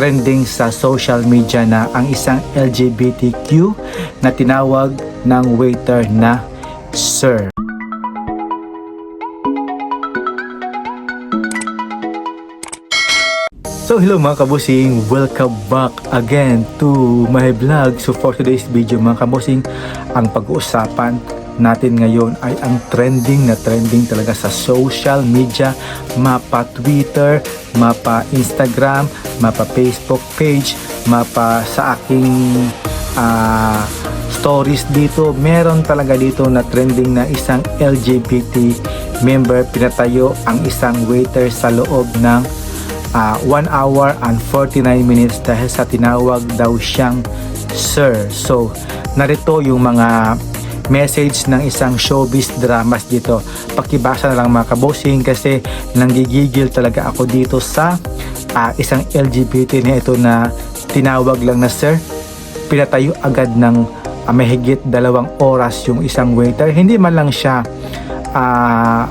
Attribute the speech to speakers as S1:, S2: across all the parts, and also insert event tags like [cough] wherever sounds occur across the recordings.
S1: trending sa social media na ang isang LGBTQ na tinawag ng waiter na Sir. So hello mga kabusing, welcome back again to my vlog. So for today's video mga kabusing, ang pag-uusapan natin ngayon ay ang trending na trending talaga sa social media, mapa Twitter, mapa Instagram, mapa Facebook page, mapa sa aking ah, stories dito. Meron talaga dito na trending na isang LGBT member pinatayo ang isang waiter sa loob ng ah, 1 hour and 49 minutes dahil sa tinawag daw siyang sir. So, narito yung mga message ng isang showbiz dramas dito. Pakibasa na lang mga kabosing kasi nanggigigil talaga ako dito sa ah, isang LGBT na ito na tinawag lang na sir. Pinatayo agad ng ah, mahigit dalawang oras yung isang waiter. Hindi man lang siya ah,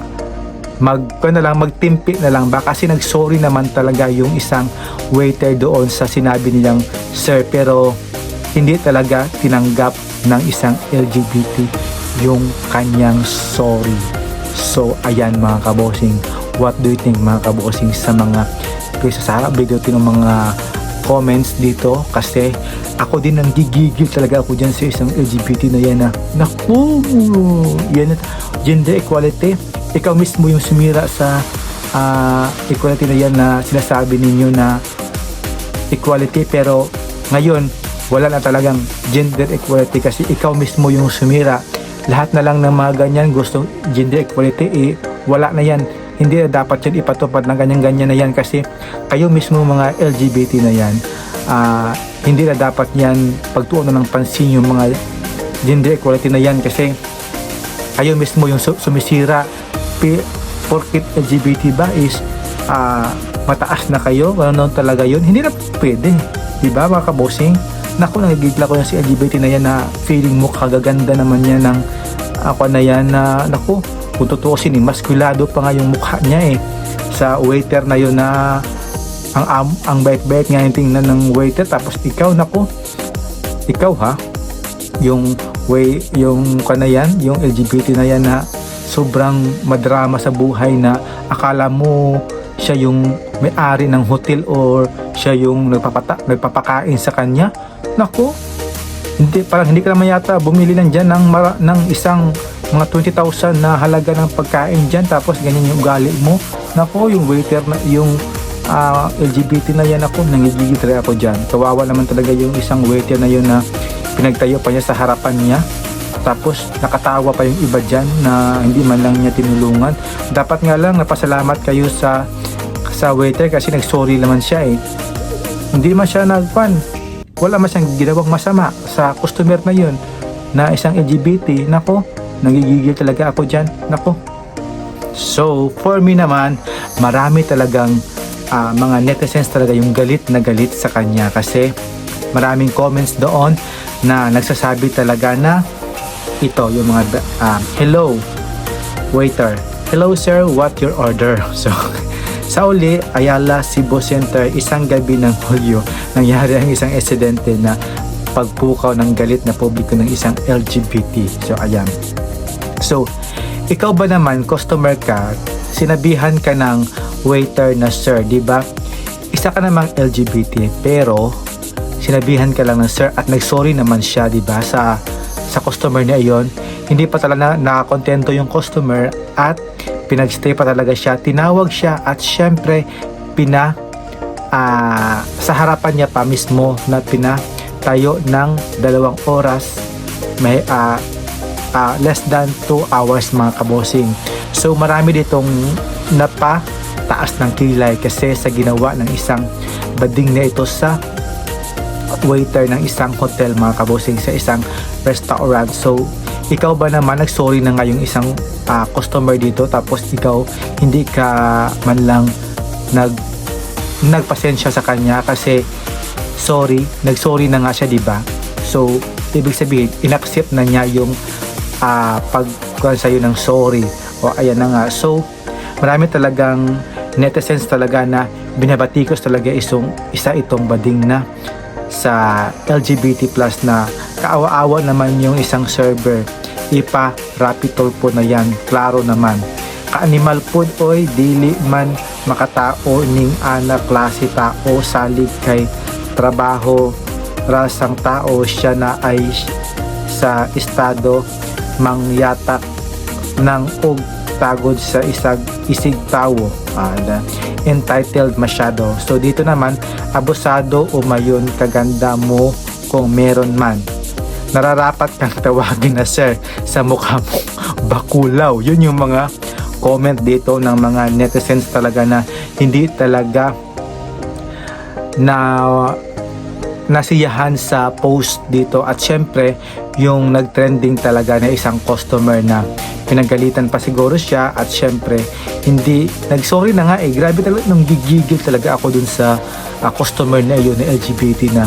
S1: mag ano na lang magtimpi na lang ba kasi nagsorry naman talaga yung isang waiter doon sa sinabi nilang sir pero hindi talaga tinanggap ng isang LGBT yung kanyang sorry. So ayan mga kabosing what do you think mga kabosing sa mga kaysa sa video ng mga comments dito? Kasi ako din nang gigigil talaga ako dyan sa isang LGBT na yan na naku yan gender equality. Ikaw mismo yung sumira sa ah, equality na yan na sinasabi ninyo na equality pero ngayon wala na talagang gender equality kasi ikaw mismo yung sumira. Lahat na lang ng mga ganyan gusto gender equality eh, wala na yan. Hindi na dapat yan ipatupad ng ganyan-ganyan na yan kasi kayo mismo mga LGBT na yan ah, hindi na dapat yan pagtuunan ng pansin yung mga gender equality na yan kasi kayo mismo yung su- sumisira. Porkit LGBT ba is ah, mataas na kayo ano talaga yun? Hindi na pwede di ba mga kabosing naku nagigigla ko yung si LGBT na yan na feeling mo kagaganda naman yan ng ako na yan na naku kung tutuusin eh, maskulado pa nga yung mukha niya eh. Sa waiter na yun na ang ang, ang bait-bait nga yung tingnan ng waiter. Tapos ikaw naku ikaw ha yung way yung kana yan yung LGBT na yan na sobrang madrama sa buhay na akala mo siya yung may-ari ng hotel or siya yung nagpapata, nagpapakain sa kanya nako hindi parang hindi ka naman yata bumili ng dyan ng, mara, ng isang mga 20,000 na halaga ng pagkain dyan tapos ganyan yung ugali mo. Nako yung waiter na yung ah, LGBT na yan ako nangigigil talaga ako dyan. Kawawa naman talaga yung isang waiter na yun na pinagtayo pa niya sa harapan niya. Tapos nakatawa pa yung iba dyan na hindi man lang niya tinulungan. Dapat nga lang napasalamat kayo sa sa waiter kasi nagsorry naman siya eh. Hindi man siya nagpan wala man siyang ginawang masama sa customer na yun na isang LGBT nako nagigigil talaga ako dyan. Nako. So for me naman marami talagang ah, mga netizens talaga yung galit na galit sa kanya kasi maraming comments doon na nagsasabi talaga na ito yung mga ah, hello waiter. Hello sir what your order? [laughs] So sa uli Ayala Cebu Center isang gabi ng Hulyo nangyari ang isang insidente na pagpukaw ng galit na publiko ng isang LGBT so ayan. So ikaw ba naman customer ka sinabihan ka ng waiter na sir di ba? Isa ka namang LGBT pero sinabihan ka lang ng sir at nagsorry naman siya di ba? Sa sa customer niya iyon. Hindi pa talaga na, nakakontento yung customer at pinagstay pa talaga siya tinawag siya at syempre pina ah, sa harapan niya pa mismo na pinatayo ng dalawang oras may ah, ah, less than 2 hours mga kabosing so marami ditong napa taas ng kilay kasi sa ginawa ng isang bading na ito sa waiter ng isang hotel mga kabosing sa isang restaurant. So ikaw ba naman nagsorry na nga isang ah, customer dito tapos ikaw hindi ka man lang nag nagpasensya sa kanya kasi sorry nagsorry na nga siya di ba? So ibig sabihin inaccept na niya yung ah, pag sa ng sorry. O ayan na nga. So marami talagang netizens talaga na binabatikos talaga isong, isa itong bading na sa LGBT plus na kaawa-awa naman yung isang server ipa rapid po na yan. Klaro naman. Ka-animal food oy dili man makatao ning ana klase tao salig kay trabaho rasang tao siya na ay sa estado mangyatak ng og tagod sa isag isig tawo ada. Entitled masyado. So dito naman abusado o mayon kaganda mo kung meron man nararapat kang tawagin na sir sa mukha mo bakulaw. Yun yung mga comment dito ng mga netizens talaga na hindi talaga na nasiyahan sa post dito. At syempre yung nagtrending talaga na isang customer na pinagalitan pa siguro siya. At syempre hindi nagsorry na nga eh. Grabe talaga nung gigigil talaga ako dun sa ah, customer na yun na LGBT na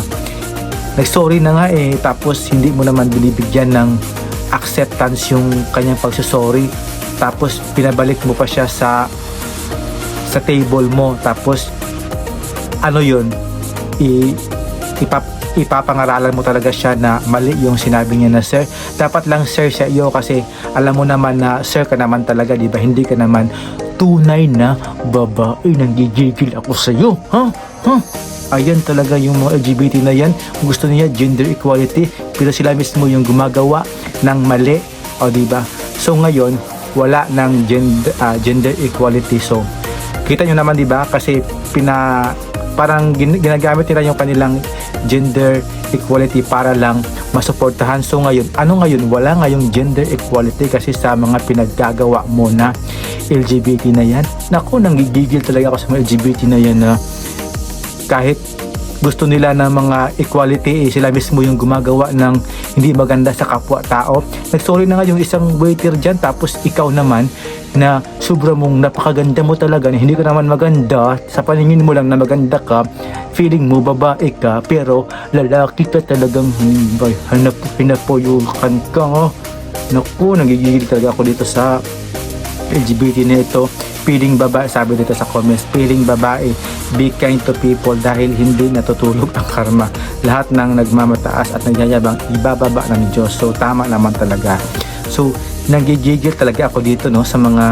S1: nagsorry na nga eh tapos hindi mo naman binibigyan ng acceptance yung kanyang pagsusorry tapos pinabalik mo pa siya sa sa table mo. Tapos ano yun? I ipap, ipapangaralan mo talaga siya na mali yung sinabi niya na sir dapat lang sir sa iyo kasi alam mo naman na sir ka naman talaga di ba? Hindi ka naman tunay na babae. Nanggigigil ako sa iyo. Ha ha ayan talaga yung mga LGBT na yan. Gusto niya gender equality pero sila mismo yung gumagawa ng mali. O di ba so ngayon wala ng gender, ah, gender equality. So kita nyo naman di ba kasi pina parang gin- ginagamit nila yung kanilang gender equality para lang masuportahan. So ngayon ano ngayon? Wala ngayong gender equality kasi sa mga pinaggagawa mo na LGBT na yan. Naku nanggigigil talaga ako sa mga LGBT na yan na kahit gusto nila ng mga equality eh, sila mismo yung gumagawa ng hindi maganda sa kapwa-tao. Nagsorry na nga yung isang waiter dyan tapos ikaw naman na sobra mong napakaganda mo talaga na hindi ka naman maganda sa paningin mo lang na maganda ka feeling mo babae ka pero lalaki ka talagang hmm, hanap pinapoyukan ka oh. naku nagigigil talaga ako dito sa LGBT na ito feeling babae sabi dito sa comments feeling babae be kind to people dahil hindi natutulog ang karma. Lahat ng nagmamataas at nagyayabang ibababa ng Diyos. So tama naman talaga. So nanggigigil talaga ako dito no sa mga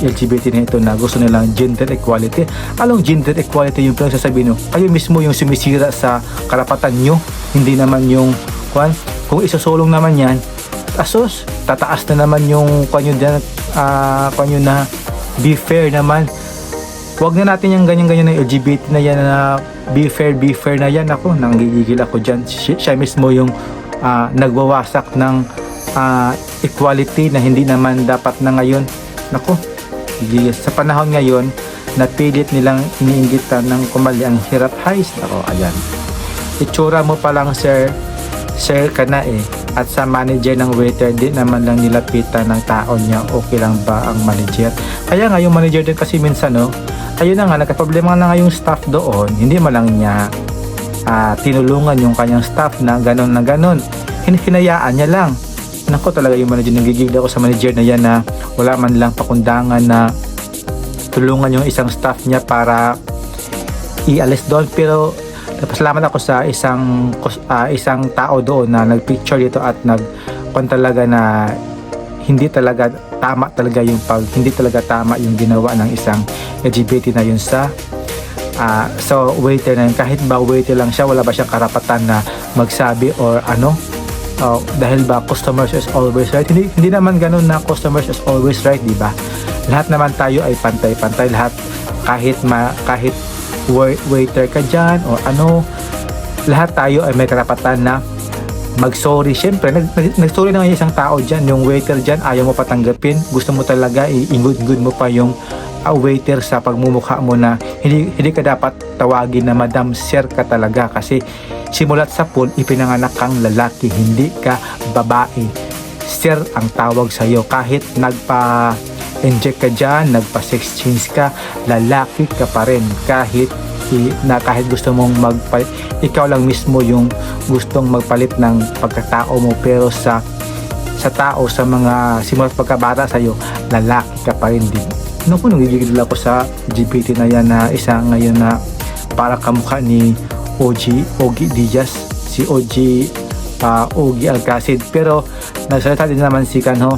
S1: LGBT na ito na gusto nilang gender equality. Anong gender equality yung pinagsasabi no kayo mismo yung sumisira sa karapatan nyo. Hindi naman yung kwan kung isusulong naman yan asos tataas na naman yung yun dyan ah, kwan yun na be fair naman Huwag na natin yung ganyan-ganyan ng LGBT na yan na be fair, be fair na yan. Ako, nanggigigil ako dyan. Siya, siya mismo yung ah, nagwawasak ng ah, equality na hindi naman dapat na ngayon. Nako, sa panahon ngayon, napilit nilang iniingitan ng kumali ang hirap highs. Ako, ayan. Itsura mo pa lang, sir, sir ka na eh. At sa manager ng waiter, di naman lang nilapitan ng tao niya, okay lang ba ang manager? Kaya nga, yung manager din kasi minsan, no, ayun na nga, nagka-problema na nga yung staff doon, hindi man lang niya ah, tinulungan yung kanyang staff na ganon na ganon. Hin- Hinayaan niya lang. Nako talaga yung manager, nagigigil ako sa manager na yan na wala man lang pakundangan na tulungan yung isang staff niya para ialis doon. Pero napasalamat ako sa isang ah, isang tao doon na nagpicture dito at nag kung talaga na hindi talaga tama talaga yung pag hindi talaga tama yung ginawa ng isang LGBT na yun sa ah so waiter na yun. kahit ba waiter lang siya wala ba siyang karapatan na magsabi or ano? Oh, dahil ba customers is always right? Hindi, hindi naman ganun na customers is always right di ba? Lahat naman tayo ay pantay-pantay. Lahat kahit ma, kahit waiter ka dyan o ano lahat tayo ay may karapatan na mag-sorry. Siyempre, nag, nag, nag-sorry na isang tao dyan. Yung waiter dyan, ayaw mo patanggapin. Gusto mo talaga, i-good-good mo pa yung ah, waiter sa pagmumukha mo na hindi, hindi ka dapat tawagin na Madam Sir ka talaga kasi simulat sa pool, ipinanganak kang lalaki, hindi ka babae. Sir ang tawag sa iyo kahit nagpa inject ka dyan, nagpa-sex change ka, lalaki ka pa rin kahit na kahit gusto mong magpalit, ikaw lang mismo yung gustong magpalit ng pagkatao mo pero sa sa tao, sa mga simulat pagkabata sa iyo, lalaki ka pa rin din. Naku, nagigigil ako sa GPT na yan na isa ngayon na para kamukha ni OG, Ogie Diaz, si OG uh, Ogie Alcacid. Pero nagsalita din naman si Kanho,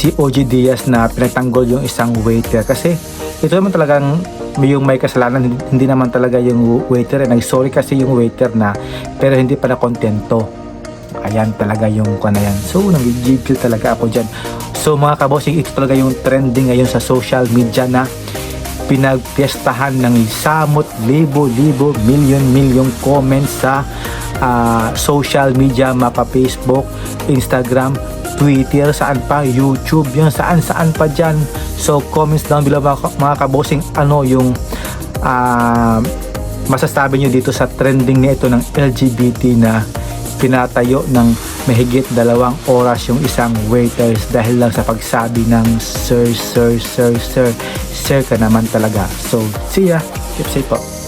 S1: si OG Diaz na pinagtanggol yung isang waiter. Kasi ito naman talagang yung may kasalanan. Hindi, naman talaga yung waiter. Eh. nag-sorry kasi yung waiter na pero hindi pa na kontento. Ayan talaga yung kana yan. So nagigigil talaga ako dyan. So mga kabosing ito talaga yung trending ngayon sa social media na pinagpiestahan ng samot libo-libo milyon-milyong comments sa ah, social media mapa Facebook, Instagram, Twitter, saan pa, YouTube, yan, saan-saan pa dyan. So, comments down below mga, mga kabosing, ano yung ah, masasabi nyo dito sa trending na ito ng LGBT na pinatayo ng mahigit dalawang oras yung isang waiters dahil lang sa pagsabi ng sir, sir, sir, sir, sir ka naman talaga. So, see ya. Keep safe po.